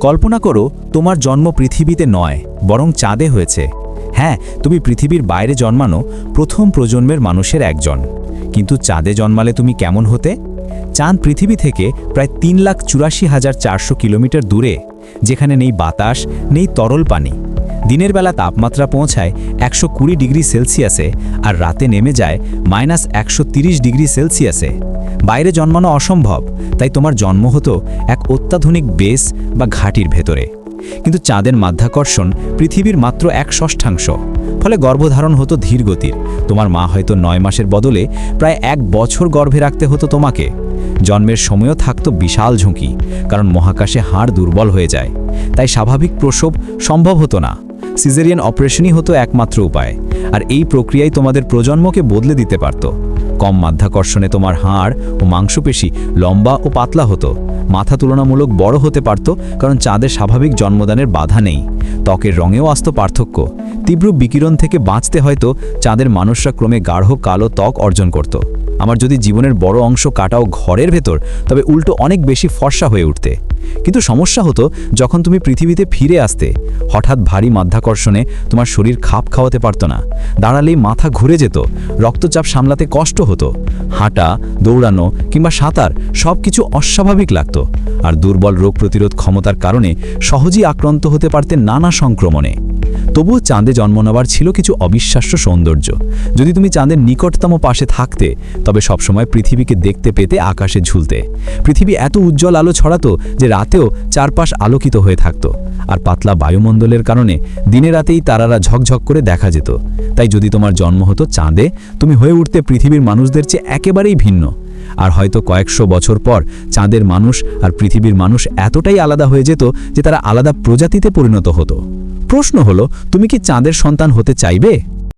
কল্পনা করো, তোমার জন্ম পৃথিবীতে নয়, বরং চাঁদে হয়েছে। হ্যাঁ তুমি পৃথিবীর বাইরে জন্মানো প্রথম প্রজন্মের মানুষের একজন। কিন্তু চাঁদে জন্মালে তুমি কেমন হতে? চাঁদ পৃথিবী থেকে প্রায় তিন লাখ চুরাশি হাজার চারশো কিলোমিটার দূরে, যেখানে নেই বাতাস, নেই তরল পানি। দিনের বেলা তাপমাত্রা পৌঁছায় একশো কুড়ি ডিগ্রি সেলসিয়াসে আর রাতে নেমে যায় মাইনাস একশো ডিগ্রি সেলসিয়াসে। বাইরে জন্মানো অসম্ভব, তাই তোমার জন্ম হতো এক অত্যাধুনিক বেস বা ঘাটির ভেতরে। কিন্তু চাঁদের মাধ্যাকর্ষণ পৃথিবীর মাত্র এক ষষ্ঠাংশ, ফলে গর্ভধারণ হতো ধীরগতির। তোমার মা হয়তো নয় মাসের বদলে প্রায় এক বছর গর্ভে রাখতে হতো তোমাকে। জন্মের সময়ও থাকতো বিশাল ঝুঁকি, কারণ মহাকাশে হাড় দুর্বল হয়ে যায়। তাই স্বাভাবিক প্রসব সম্ভব হতো না। সিজারিয়ান অপারেশনই হতো একমাত্র উপায়, আর এই প্রক্রিয়ায় তোমাদের প্রজন্মকে বদলে দিতে পারত। কম মাধ্যাকর্ষণে তোমার হাড় ও মাংসপেশি লম্বা ও পাতলা হতো। মাথা তুলনামূলক বড় হতে পারত, কারণ চাঁদের স্বাভাবিক জন্মদানের বাধা নেই। ত্বকের রঙেও আসত পার্থক্য। তীব্র বিকিরণ থেকে বাঁচতে হয়তো চাঁদের মানুষরা ক্রমে গাঢ় কালো ত্বক অর্জন করত। আমার যদি জীবনের বড় অংশ কাটাও ঘরের ভেতর, তবে উল্টো অনেক বেশি ফর্সা হয়ে উঠতে। কিন্তু সমস্যা হতো যখন তুমি পৃথিবীতে ফিরে আসতে, হঠাৎ ভারী মাধ্যাকর্ষণে তোমার শরীর খাপ খাওয়াতে পারত না। দাঁড়ালেই মাথা ঘুরে যেত, রক্তচাপ সামলাতে কষ্ট হতো, হাঁটা, দৌড়ানো কিংবা সাঁতার সব কিছু অস্বাভাবিক লাগত। আর দুর্বল রোগ প্রতিরোধ ক্ষমতার কারণে সহজেই আক্রান্ত হতে পারতে নানা সংক্রমণে। তবুও চাঁদে জন্ম নেওয়ার ছিল কিছু অবিশ্বাস্য সৌন্দর্য। যদি তুমি চাঁদের নিকটতম পাশে থাকতে, তবে সবসময় পৃথিবীকে দেখতে পেতে আকাশে ঝুলতে। পৃথিবী এত উজ্জ্বল আলো ছড়াতো যে রাতেও চারপাশ আলোকিত হয়ে থাকত, আর পাতলা বায়ুমণ্ডলের কারণে দিনে রাতেই তারারা ঝকঝক করে দেখা যেত। তাই যদি তোমার জন্ম হতো চাঁদে, তুমি হয়ে উঠতে পৃথিবীর মানুষদের চেয়ে একেবারেই ভিন্ন। আর হয়তো কয়েকশো বছর পর চাঁদের মানুষ আর পৃথিবীর মানুষ এতটাই আলাদা হয়ে যেত যে তারা আলাদা প্রজাতিতে পরিণত হতো। প্রশ্ন হলো তুমি কি চাঁদের সন্তান হতে চাইবে?